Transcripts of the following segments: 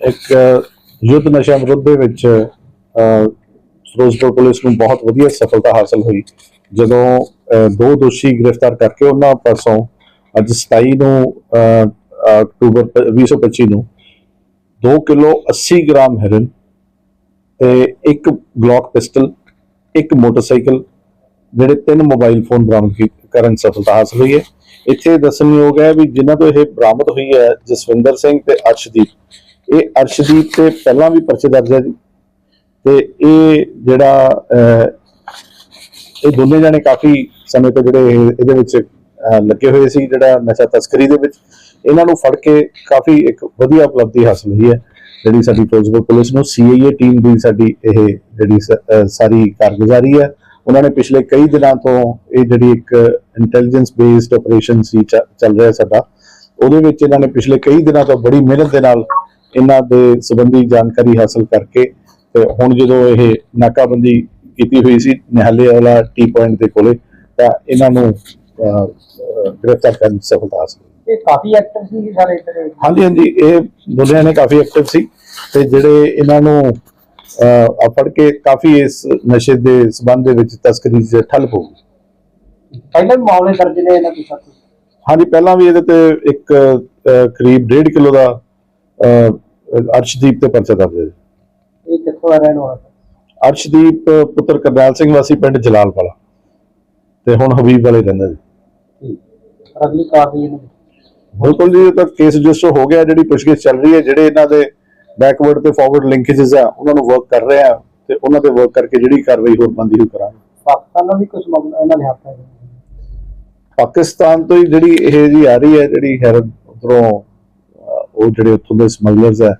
ਇੱਕ ਯੁੱਧ ਨਸ਼ਾ ਵਿਰੁੱਧ ਦੇ ਵਿੱਚ ਅਹ, ਫਿਰੋਜ਼ਪੁਰ ਪੁਲਿਸ ਨੂੰ ਬਹੁਤ ਵਧੀਆ ਸਫਲਤਾ ਹਾਸਲ ਹੋਈ। ਜਦੋਂ ਦੋ ਦੋਸ਼ੀ ਗ੍ਰਿਫਤਾਰ ਕਰਕੇ ਉਹਨਾਂ ਪਾਸੋਂ ਅੱਜ 27 ਨੂੰ ਅਹ, ਅਹ, ਅਕਤੂਬਰ ਪ- 2025 ਨੂੰ 2 ਕਿਲੋ 80 ਗ੍ਰਾਮ ਹੈਰਨ ਤੇ ਇੱਕ ਗਲੌਕ ਪਿਸਟਲ ਇੱਕ ਮੋਟਰਸਾਈਕਲ ਜਿਹੜੇ ਤਿੰਨ ਮੋਬਾਈਲ ਫੋਨ ਬਰਾਮਦ ਕਰਨ ਸਫਲਤਾ ਹਾਸਲ ਹੋਈ ਹੈ। ਇੱਥੇ ਦੱਸਣਯੋਗ ਹੈ ਵੀ ਜਿਨ੍ਹਾਂ ਤੋਂ ਇਹ ਬਰਾਮਦ ਹੋਈ ਹੈ ਜਸਵਿੰਦਰ ਸਿੰਘ ਤੇ ਅਰਸ਼ਦੀਪ। ਇਹ ਅਰਸ਼ਦੀਪ ਤੇ ਪਹਿਲਾਂ ਵੀ ਪਰਚੇ ਦਰਜ ਹੈ ਜੀ। ਤੇ ਇਹ ਜਿਹੜਾ ਇਹ ਦੋਨੇ ਜਾਣੇ ਕਾਫੀ ਸਮੇਂ ਤੋਂ ਜਿਹੜੇ ਇਹ- ਇਹਦੇ ਵਿੱਚ ਲੱਗੇ ਹੋਏ ਸੀ ਜਿਹੜਾ ਨਸ਼ਾ ਤਸਕਰੀ ਦੇ ਵਿੱਚ। ਇਹਨਾਂ ਨੂੰ ਫੜ ਕੇ ਕਾਫੀ ਇੱਕ ਵਧੀਆ ਉਪਲਬਧੀ ਹਾਸਲ ਹੋਈ ਹੈ। ਜਿਹੜੀ ਸਾਡੀ ਫਿਰੋਜ਼ਪੁਰ ਪੁਲਿਸ ਨੂੰ ਸੀਆਈਏ ਟੀਮ ਦੀ ਸਾਡੀ ਇਹ ਜਿਹੜੀ ਸਾਰੀ ਕਾਰਗੁਜ਼ਾਰੀ ਹੈ। ਉਹਨਾਂ ਨੇ ਪਿਛਲੇ ਕਈ ਦਿਨਾਂ ਤੋਂ ਇਹ ਜਿਹੜੀ ਇੱਕ ਇੰਟੈਲੀਜੈਂਸ ਬੇਸਡ ਆਪਰੇਸ਼ਨ ਸੀ ਚੱਲ ਰਿਹਾ ਸਾਡਾ। ਉਹਦੇ ਵਿੱਚ ਇਹਨਾਂ ਨੇ ਪਿਛਲੇ ਕਈ ਦਿਨਾਂ ਤੋਂ ਬੜੀ ਮਿਹਨਤ ਦੇ ਨਾਲ ਇਹਨਾਂ ਦੇ ਸੰਬੰਧੀ ਜਾਣਕਾਰੀ ਹਾਸਲ ਕਰਕੇ ਤੇ ਹੁਣ ਜਦੋਂ ਇਹ ਨਾਕਾਬੰਦੀ ਕੀਤੀ ਹੋਈ ਸੀ ਨਿਹਾਲੇ ਵਾਲਾ ਟੀ ਪੁਆਇੰਟ ਦੇ ਕੋਲੇ ਤਾਂ ਇਹਨਾਂ ਨੂੰ ਗ੍ਰਿਫਤਾਰ ਕਰਨ ਦੀ ਸਫਲਤਾ ਹਾਸਲ ਹੋਈ। ਇਹ ਕਾਫੀ ਐਕਟਰ ਸੀ ਸਾਰੇ ਇੱਧਰ ਹਾਂਜੀ ਹਾਂਜੀ ਇਹ ਦੋਨਿਆਂ ਨੇ ਕਾਫੀ ਐਕਟਿਵ ਸੀ ਤੇ ਜਿਹੜੇ ਇਹਨਾਂ ਨੂੰ ਆ ਫੜ ਕੇ ਕਾਫੀ ਇਸ ਨਸ਼ੇ ਦੇ ਸਬੰਧ ਦੇ ਵਿੱਚ ਤਸਕਰੀ 'ਚ ਠੱਲ ਪਊ ਪਹਿਲਾਂ ਮਾਮਲੇ ਦਰਜ ਨੇ ਇਹਨਾਂ ਦੇ ਸਾਥ? ਹਾਂਜੀ ਪਹਿਲਾਂ ਵੀ ਇਹਦੇ ਤੇ ਇੱਕ ਕਰੀਬ 1.5 ਕਿਲੋ ਦਾ ਅਰਸ਼ਦੀਪ ਤੇ ਪਰਚਾ ਦਰਜ ਹੈ ਇਹ ਕਿੱਥੋਂ ਆ ਰਹਿਣ ਵਾਲਾ ਸੀ? ਅਰਸ਼ਦੀਪ ਪੁੱਤਰ ਕਰਨੈਲ ਸਿੰਘ ਵਾਸੀ ਪਿੰਡ ਜਲਾਲਪਾਲਾ ਤੇ ਹੁਣ ਹਬੀਬ ਵਾਲੇ ਰਹਿੰਦਾ ਜੀ ਅਗਲੀ ਕਾਰਵਾਈ ਇਹਨਾਂ ਬਿਲਕੁਲ ਜੀ ਤਾਂ ਕੇਸ ਰਜਿਸਟਰ ਹੋ ਗਿਆ ਜਿਹੜੀ ਪੁੱਛਗਿੱਛ ਚੱਲ ਰਹੀ ਹੈ ਜਿਹੜੇ ਇਹਨਾਂ ਦੇ ਬੈਕਵਰਡ ਤੇ ਫਾਰਵਰਡ ਲਿੰਕੇजेस ਆ ਉਹਨਾਂ ਨੂੰ ਵਰਕ ਕਰ ਰਹੇ ਆ ਤੇ ਉਹਨਾਂ ਤੇ ਵਰਕ ਕਰਕੇ ਜਿਹੜੀ ਕਾਰਵਾਈ ਹੋਰ ਬੰਦੀ ਹੋ ਕਰਾਂਗੇ। ਪਾਕਿਸਤਾਨ ਨਾਲ ਵੀ ਕੁਝ ਮਾਮਲਾ ਇਹਨਾਂ ਦੇ ਹੱਥ ਹੈ। ਪਾਕਿਸਤਾਨ ਤੋਂ ਹੀ ਜਿਹੜੀ ਇਹ ਜੀ ਆ ਰਹੀ ਹੈ ਜਿਹੜੀ ਹੈਰਨ ਉਧਰੋਂ ਉਹ ਜਿਹੜੇ ਉੱਥੋਂ ਦੇ ਸਮਗਲਰਸ ਹੈ,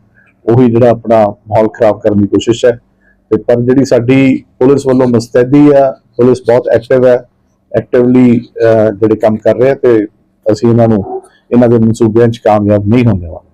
ਉਹੀ ਜਿਹੜਾ ਆਪਣਾ ਮਾਹੌਲ ਖਰਾਬ ਕਰਨ ਦੀ ਕੋਸ਼ਿਸ਼ ਹੈ। ਤੇ ਪਰ ਜਿਹੜੀ ਸਾਡੀ ਪੁਲਿਸ ਵੱਲੋਂ ਮੁਸਤੈਦੀ ਆ ਪੁਲਿਸ ਬਹੁਤ ਐਕਟਿਵ ਹੈ ਐਕਟਿਵਲੀ ਜਿਹੜੇ ਕੰਮ ਕਰ ਰਹੇ ਆ ਤੇ ਅਸੀਂ ਇਹਨਾਂ ਨੂੰ, ਇਹਨਾਂ ਦੇ ਮਨਸੂਬਿਆਂ 'ਚ ਕਾਮਯਾਬ ਨਹੀਂ ਹੋਣ ਦੇਵਾਂਗੇ।